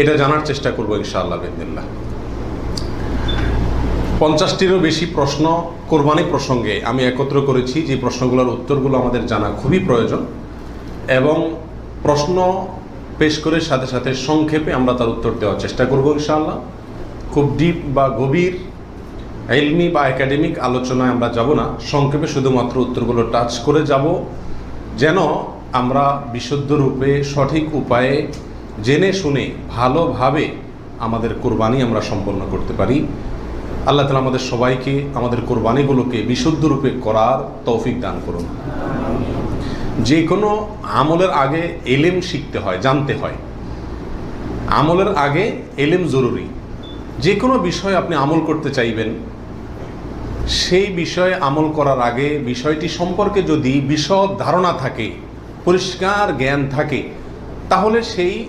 এটা জানার চেষ্টা করব ইনশাআল্লাহ বিদিল্লাহ পঞ্চাশটিরও বেশি প্রশ্ন কোরবানি প্রসঙ্গে আমি একত্র করেছি, যে প্রশ্নগুলোর উত্তরগুলো আমাদের জানা খুবই প্রয়োজন এবং প্রশ্ন পেশ করে সাথে সাথে সংক্ষেপে আমরা তার উত্তর দেওয়ার চেষ্টা করব ইনশাআল্লাহ। খুব ডিপ বা গভীর এলমি বা একাডেমিক আলোচনায় আমরা যাব না, সংক্ষেপে শুধুমাত্র উত্তরগুলো টাচ করে যাব, যেন আমরা বিশুদ্ধ রূপে সঠিক উপায়ে জেনে শুনে ভালোভাবে আমাদের কোরবানি আমরা সম্পন্ন করতে পারি। আল্লাহ তালা আমাদের সবাইকে আমাদের কোরবানিগুলোকে বিশুদ্ধ রূপে করার তৌফিক দান করুন। যে কোনো আমলের আগে এলেম শিখতে হয়, জানতে হয়। আমলের আগে এলেম জরুরি। যে কোনো বিষয়ে আপনি আমল করতে চাইবেন, সেই বিষয়ে আমল করার আগে বিষয়টি সম্পর্কে যদি বিশদ ধারণা থাকে, পরিষ্কার জ্ঞান থাকে, তাহলে সেই